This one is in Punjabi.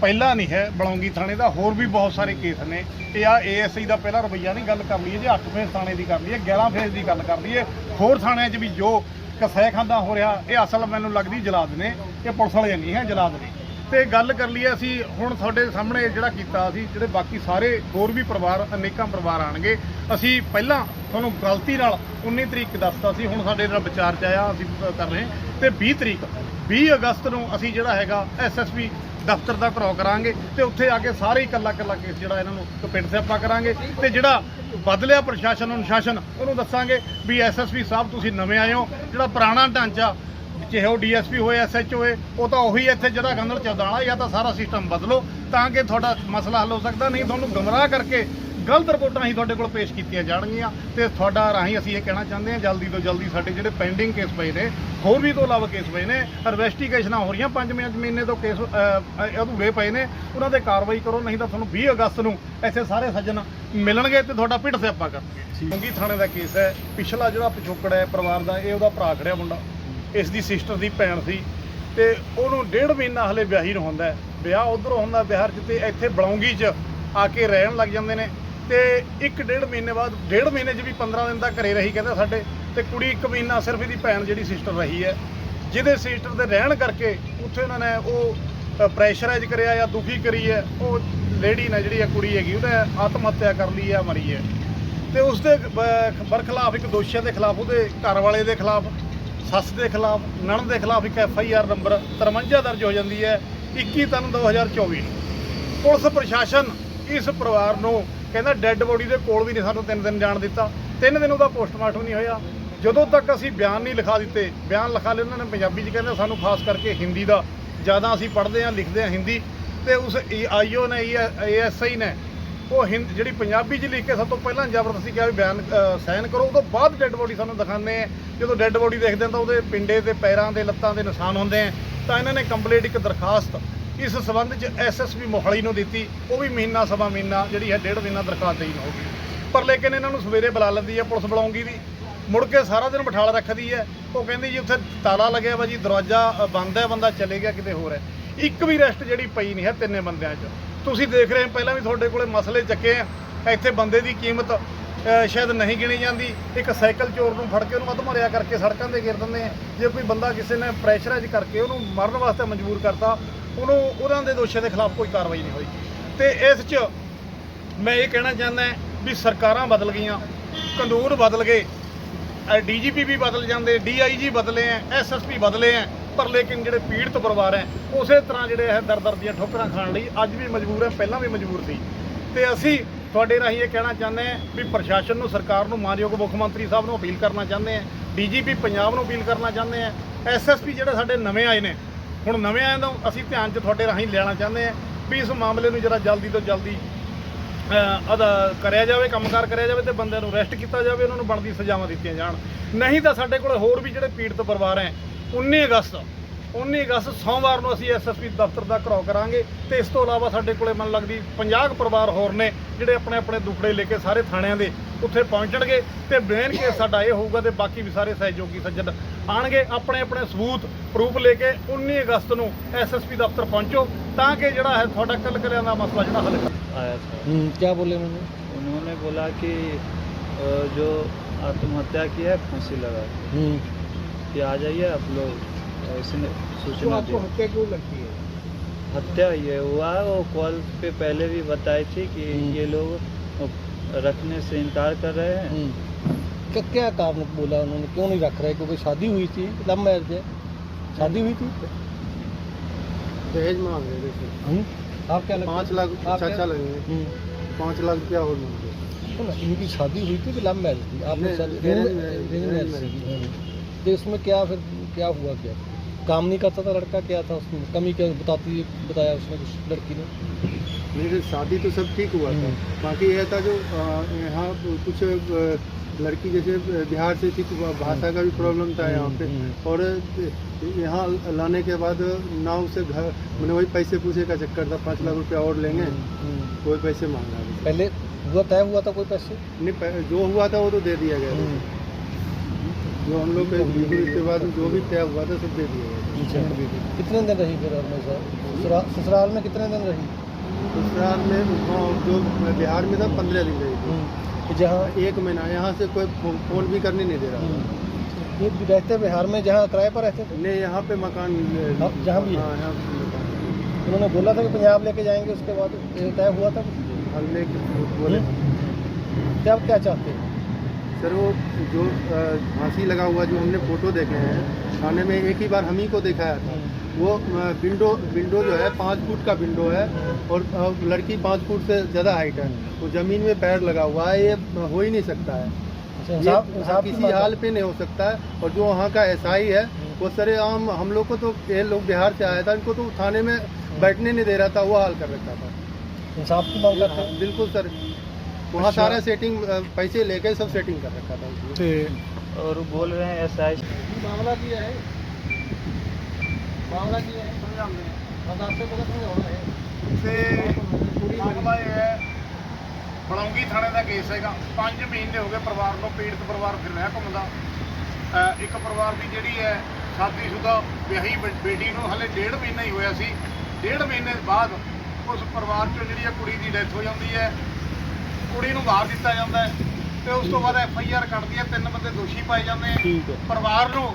ਪਹਿਲਾ ਨਹੀਂ ਹੈ ਬਲੌਂਗੀ ਥਾਣੇ ਦਾ, ਹੋਰ ਵੀ ਬਹੁਤ ਸਾਰੇ ਕੇਸ ਨੇ। ਇਹ ਆ ਏਐਸਆਈ ਦਾ ਪਹਿਲਾ ਰਵਈਆ ਨਹੀਂ ਗੱਲ ਕਰ ਲਈਏ ਜੇ 8 ਫੇਸ ਥਾਣੇ ਦੀ ਕਰ ਲਈਏ 11 ਫੇਸ ਦੀ ਗੱਲ ਕਰ ਲਈਏ ਹੋਰ ਥਾਣਿਆਂ 'ਚ ਵੀ ਜੋ ਕਸੈਖਾਨਾ ਹੋ ਰਿਹਾ, ਇਹ ਅਸਲ ਮੈਨੂੰ ਲੱਗਦੀ ਜਲਾਦ ਨੇ, ਇਹ ਪੁਲਿਸ ਵਾਲੇ ਨਹੀਂ ਹੈ, ਜਲਾਦ ਨੇ। ਤੇ ਗੱਲ ਕਰ ਲਈਏ ਅਸੀਂ, ਹੁਣ ਤੁਹਾਡੇ ਸਾਹਮਣੇ ਜਿਹੜਾ ਕੀਤਾ ਅਸੀਂ ਜਿਹੜੇ ਬਾਕੀ ਸਾਰੇ ਹੋਰ ਵੀ ਪਰਿਵਾਰ, ਅਨੇਕਾਂ ਪਰਿਵਾਰ ਆਣਗੇ, ਅਸੀਂ ਪਹਿਲਾਂ ਤੁਹਾਨੂੰ ਗਲਤੀ ਨਾਲ 19 ਤਰੀਕ ਦੱਸਤਾ ਸੀ, ਹੁਣ ਸਾਡੇ ਨਾਲ ਵਿਚਾਰ ਚ ਆਇਆ, ਅਸੀਂ ਕਰ ਰਹੇ ਹਾਂ। ਤੇ 20 ਤਰੀਕ 20 ਅਗਸਤ ਨੂੰ ਅਸੀਂ ਜਿਹੜਾ ਹੈਗਾ ਐਸਐਸਪੀ ਦਫ਼ਤਰ ਦਾ ਘਰਾਓ ਕਰਾਂਗੇ ਤੇ ਉੱਥੇ ਆ ਕੇ ਸਾਰੇ ਹੀ ਇਕੱਲਾ ਕੱਲਾ ਕੇਸ ਜਿਹੜਾ ਇਹਨਾਂ ਨੂੰ ਪਿੰਡ ਸਿਆਪਾ ਕਰਾਂਗੇ ਤੇ ਜਿਹੜਾ ਬਦਲਿਆ ਪ੍ਰਸ਼ਾਸਨ ਅਨੁਸ਼ਾਸਨ ਉਹਨੂੰ ਦੱਸਾਂਗੇ ਵੀ ਐਸਐਸਪੀ ਸਾਹਿਬ ਤੁਸੀਂ ਨਵੇਂ ਆਏ ਹੋ, ਜਿਹੜਾ ਪੁਰਾਣਾ ਢਾਂਚਾ, ਚਾਹੇ ਉਹ ਡੀਐਸਪੀ ਹੋਏ ਐਸਐਚਓ ਹੋਏ, ਉਹ ਤਾਂ ਉਹੀ ਇੱਥੇ ਜਿਹੜਾ ਗੰਦਲ ਚੱਲਦਾ ਵਾਲਾ ਜਾਂ ਤਾਂ ਸਾਰਾ ਸਿਸਟਮ ਬਦਲੋ, ਤਾਂ ਕਿ ਤੁਹਾਡਾ ਮਸਲਾ ਹੱਲ ਹੋ ਸਕਦਾ, ਨਹੀਂ ਤੁਹਾਨੂੰ ਗਮਰਾਹ ਕਰਕੇ ਗਲਤ ਰਿਪੋਰਟਾਂ ਹੀ ਤੁਹਾਡੇ ਕੋਲ ਪੇਸ਼ ਕੀਤੀਆਂ ਜਾਣਗੀਆਂ ਤੇ ਤੁਹਾਡਾ ਰਾਹੀਂ ਅਸੀਂ ਇਹ ਕਹਿਣਾ ਚਾਹੁੰਦੇ ਹਾਂ ਜਲਦੀ ਤੋਂ ਜਲਦੀ ਸਾਡੇ ਜਿਹੜੇ ਪੈਂਡਿੰਗ ਕੇਸ ਪਏ ਨੇ ਹੋਰ ਵੀ ਤੋਂ ਇਲਾਵਾ ਕੇਸ ਪਏ ਨੇ ਇਨਵੈਸਟੀਗੇਸ਼ਨਾਂ ਹੋ ਰਹੀਆਂ 5 ਮਹੀਨੇ ਤੋਂ ਕੇਸ ਅਧੂਰੇ ਪਏ ਨੇ ਉਹਨਾਂ ਤੇ ਕਾਰਵਾਈ ਕਰੋ ਨਹੀਂ ਤਾਂ ਤੁਹਾਨੂੰ 20 ਅਗਸਤ ਨੂੰ ਇੱਥੇ ਸਾਰੇ ਸੱਜਣ ਮਿਲਣਗੇ ਤੇ ਤੁਹਾਡਾ ਪਿੱਠ ਸਿਆਪਾ ਕਰਨਗੇ। ਮੰਗੀ ਥਾਣੇ ਦਾ ਕੇਸ ਹੈ ਪਿਛਲਾ ਜਿਹੜਾ ਪਿਛੋਕੜ ਹੈ ਪਰਿਵਾਰ ਦਾ ਇਹ ਉਹਦਾ ਭਰਾ ਖੜਿਆ ਮੁੰਡਾ ਇਸ ਦੀ ਸਿਸਟਰ ਦੀ ਭੈਣ ਸੀ ਤੇ ਉਹਨੂੰ ਡੇਢ ਮਹੀਨਾ ਹਲੇ ਵਿਆਹੀ ਨੂੰ ਹੁੰਦਾ। ਵਿਆਹ ਉਧਰੋਂ ਹੁੰਦਾ ਬਿਹਾਰ 'ਚ ਤੇ ਇੱਥੇ ਬਲੌਂਗੀ 'ਚ ਆ ਕੇ ਰਹਿਣ ਲੱਗ ਜਾਂਦੇ ਨੇ। ਤੇ ਇੱਕ ਡੇਢ ਮਹੀਨੇ ਬਾਅਦ, ਡੇਢ ਮਹੀਨੇ 'ਚ ਵੀ 15 ਦਿਨ ਦਾ ਘਰੇ ਰਹੀ ਕਹਿੰਦਾ ਸਾਡੇ, ਤੇ ਕੁੜੀ ਇੱਕ ਮਹੀਨਾ ਸਿਰਫ ਇਹਦੀ ਭੈਣ ਜਿਹੜੀ ਸਿਸਟਰ ਰਹੀ ਹੈ। ਜਿਹਦੇ ਸਿਸਟਰ ਦੇ ਰਹਿਣ ਕਰਕੇ ਉੱਥੇ ਉਹਨਾਂ ਨੇ ਉਹ ਪ੍ਰੈਸ਼ਰਾਈਜ਼ ਕਰਿਆ ਜਾਂ ਦੁਖੀ ਕਰੀ ਹੈ। ਉਹ ਲੇਡੀ ਨੇ ਜਿਹੜੀ ਹੈ ਕੁੜੀ ਹੈਗੀ, ਉਹਨੇ ਆਤਮ ਹੱਤਿਆ ਕਰ ਲਈ ਹੈ, ਮਰੀ ਹੈ। ਤੇ ਉਸ ਦੇ ਬ- ਬਰਖਲਾਫ ਇੱਕ ਦੋਸ਼ੀਆਂ ਦੇ ਖਿਲਾਫ, ਉਹਦੇ ਘਰ ਵਾਲੇ ਦੇ ਖਿਲਾਫ, ਸੱਸ ਦੇ ਖਿਲਾਫ ਨਣ ਦੇ ਖਿਲਾਫ ਇੱਕ ਐਫ ਆਈ ਆਰ ਨੰਬਰ 53 ਦਰਜ ਹੋ ਜਾਂਦੀ ਹੈ 21 ਤਿੰਨ 2024 ਨੂੰ। ਪੁਲਿਸ ਪ੍ਰਸ਼ਾਸਨ ਇਸ ਪਰਿਵਾਰ ਨੂੰ ਕਹਿੰਦਾ ਡੈੱਡ ਬੋਡੀ ਦੇ ਕੋਲ ਵੀ ਨਹੀਂ ਸਾਨੂੰ ਤਿੰਨ ਦਿਨ ਜਾਣ ਦਿੱਤਾ। ਤਿੰਨ ਦਿਨ ਉਹਦਾ ਪੋਸਟਮਾਰਟਮ ਨਹੀਂ ਹੋਇਆ। ਜਦੋਂ ਤੱਕ ਅਸੀਂ ਬਿਆਨ ਨਹੀਂ ਲਿਖਾ ਦਿੱਤੇ, ਬਿਆਨ ਲਿਖਾ ਲਏ ਉਹਨਾਂ ਨੇ ਪੰਜਾਬੀ 'ਚ ਕਹਿੰਦੇ ਸਾਨੂੰ ਖਾਸ ਕਰਕੇ ਹਿੰਦੀ ਦਾ। ਜ਼ਿਆਦਾ ਅਸੀਂ ਪੜ੍ਹਦੇ ਹਾਂ, ਲਿਖਦੇ ਹਾਂ ਹਿੰਦੀ। ਤੇ ਉਸ ਆਈਓ ਨੇ ਏਐਸਆਈ ਨੇ, ਉਹ ਹਿੰਦ ਜਿਹੜੀ ਪੰਜਾਬੀ 'ਚ ਲਿਖ ਕੇ ਸਭ ਤੋਂ ਪਹਿਲਾਂ ਜ਼ਬਰਦਸਤੀ ਕਿਹਾ ਵੀ ਬਿਆਨ ਸਾਈਨ ਕਰੋ। ਉਹ ਤੋਂ ਬਾਅਦ ਡੈੱਡ ਬੋਡੀ ਸਾਨੂੰ ਦਿਖਾਉਂਦੇ ਆ। ਜਦੋਂ ਡੈੱਡ ਬੋਡੀ ਦੇਖਦੇ ਹਾਂ ਤਾਂ ਉਹਦੇ ਪਿੰਡੇ ਤੇ ਪੈਰਾਂ ਦੇ ਲੱਤਾਂ ਦੇ ਨਿਸ਼ਾਨ ਹੁੰਦੇ ਆ। ਤਾਂ ਇਹਨਾਂ ਨੇ ਕੰਪਲੀਟ ਇੱਕ ਦਰਖਾਸਤ ਇਸ ਸਬੰਧ 'ਚ ਐਸਐਸਪੀ ਮੋਹਾਲੀ ਨੂੰ ਦਿੱਤੀ, ਉਹ ਵੀ ਮਹੀਨਾ ਸਵਾ ਮਹੀਨਾ, ਜਿਹੜੀ ਹੈ ਡੇਢ ਮਹੀਨਾ ਦਰਖਾਸਤ ਦੇਈ ਗਈ ਪਰ ਲੇਕਿਨ ਇਹਨਾਂ ਨੂੰ ਸਵੇਰੇ ਬੁਲਾ ਲੈਂਦੀ ਹੈ, ਪੁਲਿਸ ਬੁਲਾਉਂਗੀ ਦੀ ਮੁੜ ਕੇ ਸਾਰਾ ਦਿਨ ਬਿਠਾਲ ਰੱਖਦੀ ਹੈ। ਉਹ ਕਹਿੰਦੀ ਜੀ, ਉੱਥੇ ਤਾਲਾ ਲੱਗਿਆ ਵਾ ਜੀ, ਦਰਵਾਜ਼ਾ ਬੰਦ ਹੈ, ਬੰਦਾ ਚਲੇ ਗਿਆ, ਕਿਤੇ ਹੋਰ ਹੈ। ਇੱਕ ਵੀ ਰੈਸਟ ਜਿਹੜੀ ਪਈ ਨਹੀਂ ਹੈ ਤਿੰਨੇ ਬੰਦਿਆਂ 'ਚ। ਤੁਸੀਂ ਦੇਖ ਰਹੇ ਹੋ, ਪਹਿਲਾਂ ਵੀ ਤੁਹਾਡੇ ਕੋਲੇ ਮਸਲੇ ਚੱਕੇ ਆ, ਇੱਥੇ ਬੰਦੇ ਦੀ ਕੀਮਤ ਸ਼ਾਇਦ ਨਹੀਂ ਗਿਣੀ ਜਾਂਦੀ। ਇੱਕ ਸਾਈਕਲ ਚੋਰ ਨੂੰ ਫੜ ਕੇ ਉਹਨੂੰ ਅੱਧ ਮਰਿਆ ਕਰਕੇ ਸੜਕਾਂ ਤੇ ਗਿਰ ਦਿੰਦੇ ਆ। ਜੇ ਕੋਈ ਬੰਦਾ ਕਿਸੇ ਨੇ ਪ੍ਰੈਸ਼ਰਾਈਜ਼ ਕਰਕੇ ਉਹਨੂੰ ਮਰਨ ਵਾਸਤੇ ਮਜਬੂਰ ਕਰਤਾ, ਉਹਨੂੰ ਉਹਨਾਂ ਦੇ ਦੋਸ਼ਾਂ ਦੇ ਖਿਲਾਫ ਕੋਈ ਕਾਰਵਾਈ ਨਹੀਂ ਹੋਈ। ਤੇ ਇਸ 'ਚ ਮੈਂ ਇਹ ਕਹਿਣਾ ਚਾਹੁੰਦਾ ਵੀ ਸਰਕਾਰਾਂ ਬਦਲ ਗਈਆਂ। ਕਾਨੂੰਨ ਬਦਲ ਗਏ। ਡੀਜੀਪੀ ਵੀ ਬਦਲ ਜਾਂਦੇ, ਡੀਆਈਜੀ ਬਦਲੇ ਐ ਐਸਐਸਪੀ ਬਦਲੇ ਐ ਪਰ ਲੇਕਿਨ ਜਿਹੜੇ ਪੀੜਤ ਪਰਿਵਾਰ ਐ ਉਸੇ ਤਰ੍ਹਾਂ ਜਿਹੜੇ ਹੈ ਦਰ ਦਰ ਦੀਆਂ ਠੋਕਰਾਂ ਖਾਣ ਲਈ ਅੱਜ ਵੀ ਮਜਬੂਰ ਐ ਪਹਿਲਾਂ ਵੀ ਮਜਬੂਰ ਸੀ। ਤੇ ਅਸੀਂ ਤੁਹਾਡੇ ਰਾਹੀਂ ਇਹ ਕਹਿਣਾ ਚਾਹੁੰਦੇ ਹਾਂ ਵੀ ਪ੍ਰਸ਼ਾਸਨ ਨੂੰ, ਸਰਕਾਰ ਨੂੰ, ਮਾਨਯੋਗ ਮੁੱਖ ਮੰਤਰੀ ਸਾਹਿਬ ਨੂੰ ਅਪੀਲ ਕਰਨਾ ਚਾਹੁੰਦੇ ਹਾਂ। ਡੀਜੀਪੀ ਪੰਜਾਬ ਨੂੰ ਅਪੀਲ ਕਰਨਾ ਚਾਹੁੰਦੇ ਹਾਂ। ਐਸਐਸਪੀ ਜਿਹੜੇ ਸਾਡੇ ਨਵੇਂ ਆਏ ਨੇ, ਹੁਣ ਨਵੇਂ ਆਏ ਨੂੰ ਅਸੀਂ ਧਿਆਨ 'ਚ ਤੁਹਾਡੇ ਰਾਹੀਂ ਲੈਣਾ ਚਾਹੁੰਦੇ ਹਾਂ ਵੀ ਇਸ ਮਾਮਲੇ ਨੂੰ ਜਰਾ ਜਲਦੀ ਤੋਂ ਜਲਦੀ ਅਦਾ ਕਰਿਆ ਜਾਵੇ, ਕੰਮਕਾਰ ਕਰਿਆ ਜਾਵੇ ਤੇ ਬੰਦਿਆਂ ਨੂੰ ਅਰੈਸਟ ਕੀਤਾ ਜਾਵੇ, ਉਹਨਾਂ ਨੂੰ ਬਣਦੀ ਸਜ਼ਾਵਾਂ ਦਿੱਤੀਆਂ ਜਾਣ। ਨਹੀਂ ਤਾਂ ਸਾਡੇ ਕੋਲ ਹੋਰ ਵੀ ਜਿਹੜੇ ਪੀੜਤ ਪਰਿਵਾਰ ਹੈ 19 ਅਗਸਤ 19 ਅਗਸਤ ਸੋਮਵਾਰ ਨੂੰ ਅਸੀਂ ਐਸਐਸਪੀ ਦਫ਼ਤਰ ਦਾ ਘਰਾਓ ਕਰਾਂਗੇ ਤੇ ਇਸ ਤੋਂ ਇਲਾਵਾ ਸਾਡੇ ਕੋਲੇ ਮਨ ਲੱਗਦੀ 50 ਕੁ ਪਰਿਵਾਰ ਹੋਰ ਨੇ ਜਿਹੜੇ ਆਪਣੇ ਆਪਣੇ ਦੁਖੜੇ ਲੈ ਕੇ ਸਾਰੇ ਥਾਣਿਆਂ ਦੇ ਉੱਥੇ ਪਹੁੰਚਣਗੇ ਤੇ ਮੇਨ ਕੇਸ ਸਾਡਾ ਇਹ ਹੋਊਗਾ ਤੇ ਬਾਕੀ ਵੀ ਸਾਰੇ ਸਹਿਯੋਗੀ ਸੱਜਣ ਆਣਗੇ ਆਪਣੇ ਆਪਣੇ ਸਬੂਤ ਪ੍ਰੂਫ ਲੈ ਕੇ 19 ਅਗਸਤ ਨੂੰ ਐਸਐਸਪੀ ਦਫ਼ਤਰ ਪਹੁੰਚੋ ਤਾਂ ਕਿ ਜਿਹੜਾ ਹੈ ਤੁਹਾਡਾ ਕੱਲ ਕਲਿਆਂ ਦਾ ਮਸਲਾ ਜਿਹੜਾ ਹੱਲ ਕਰ आया था हम्म, क्या बोले उन्होंने उन्होंने बोला कि अ, जो आत्महत्या की है फांसी लगा है। हम्म, कि आ जाइए आप लोग इसने सूचना दी हत्या क्यों लगती है? हत्या ये हुआ है, वो कॉल पे पहले भी बताई थी कि हम्म। ये लोग रखने से इनकार कर रहे हैं। हम्म। क्या क्या कारण बोला उन्होंने? क्यों नहीं रख रहे? क्योंकि शादी हुई थी लव मैरिज है। शादी हुई थी? दहेज मांग रहे थे हम्म, आप क्या पाँच लाख आप क्या- चाचा लगेंगे। पाँच लाख रुपया और मांग इनकी शादी हुई थी कि लव मैरिज थी? आपने हाँ। तो इसमें क्या फिर क्या हुआ क्या? काम नहीं करता था लड़का क्या था उसमें? कमी क्या बताती बताया उसने कुछ लड़की ने? नहीं तो शादी तो सब ठीक हुआ था। हम्म। बाकी यह था जो यहाँ कुछ लड़की जैसे बिहार से थी तो भाषा का भी प्रॉब्लम था यहाँ पे। हम्म, और यहाँ लाने के बाद ना उसे घर मैंने वही पैसे पूछे का चक्कर था पाँच लाख रुपया और लेंगे हम्म, कोई पैसे मांग पहले हुआ तय हुआ था कोई पैसे? नहीं जो हुआ था वो तो दे दिया गया हम्म। जो हम लोग के बाद जो भी तय हुआ था सब दे दिया अच्छा कितने दिन रही फिर हमेशा ससुरा- ससुराल में कितने दिन रही? ससुराल में हाँ, जो बिहार में था पंद्रह दिन रही थी। जहाँ एक महीना यहाँ से कोई फ़ोन भी करने नहीं दे रहा ये भी रहते बिहार में जहाँ किराए पर रहते थे? नहीं यहाँ पे मकान हाँ, जहाँ भी हाँ। यहाँ उन्होंने बोला था कि पंजाब लेके जाएँगे उसके बाद तय हुआ था? लेके बोले। क्या क्या चाहते हैं? सर वो जो फांसी लगा हुआ जो हमने फ़ोटो देखे हैं थाने में एक ही बार हम ही को देखा था। वो विंडो विंडो जो है पाँच फुट का विंडो है और लड़की पाँच फुट से ज़्यादा हाइट है। वो ज़मीन में पैर लगा हुआ है ये हो ही नहीं सकता है। अच्छा, ये किसी हाल पे नहीं हो सकता है और जो वहाँ का एसआई है वो सरेआम हम लोग को तो ये लोग बिहार से आया था इनको तो थाने में बैठने नहीं दे रहा था वो हाल कर रखा था। इंसाफ की मांग करते हैं? बिल्कुल सर। वहाँ अच्छा। सारा सेटिंग पैसे लेके सब सेटिंग कर रखा था। और बोल रहे हैं एस आई मामला क्या है। मामला क्या है। ਪੂਰੀ ਮਾਮਲਾ ਇਹ ਹੈ ਬਲੌਂਗੀ ਥਾਣੇ ਦਾ ਕੇਸ ਹੈਗਾ 5 ਮਹੀਨੇ ਹੋ ਗਏ ਪਰਿਵਾਰ ਨੂੰ ਪੀੜਤ ਪਰਿਵਾਰ ਫਿਰ ਰਿਹਾ ਘੁੰਮਦਾ ਅ, ਇੱਕ ਪਰਿਵਾਰ ਦੀ ਜਿਹੜੀ ਹੈ ਸ਼ਾਦੀशुदा ਵਿਆਹੀ ਬੇ- ਬੇਟੀ ਨੂੰ ਹਲੇ ਡੇਢ ਮਹੀਨਾ ਹੀ ਹੋਇਆ ਸੀ ਡੇਢ ਮਹੀਨੇ ਬਾਅਦ ਉਸ ਪਰਿਵਾਰ ਚੋਂ ਜਿਹੜੀ ਹੈ ਕੁੜੀ ਦੀ ਡੈਥ ਹੋ ਜਾਂਦੀ ਹੈ ਕੁੜੀ ਨੂੰ ਮਾਰ ਦਿੱਤਾ ਜਾਂਦਾ ਹੈ ਤੇ ਉਸ ਤੋਂ ਬਾਅਦ ਐਫ ਆਈ ਆਰ ਕੱਢਦੀ ਹੈ ਤਿੰਨ ਬੰਦੇ ਦੋਸ਼ੀ ਪਾਏ ਜਾਂਦੇ ਆ ਠੀਕ ਹੈ। ਪਰਿਵਾਰ ਨੂੰ।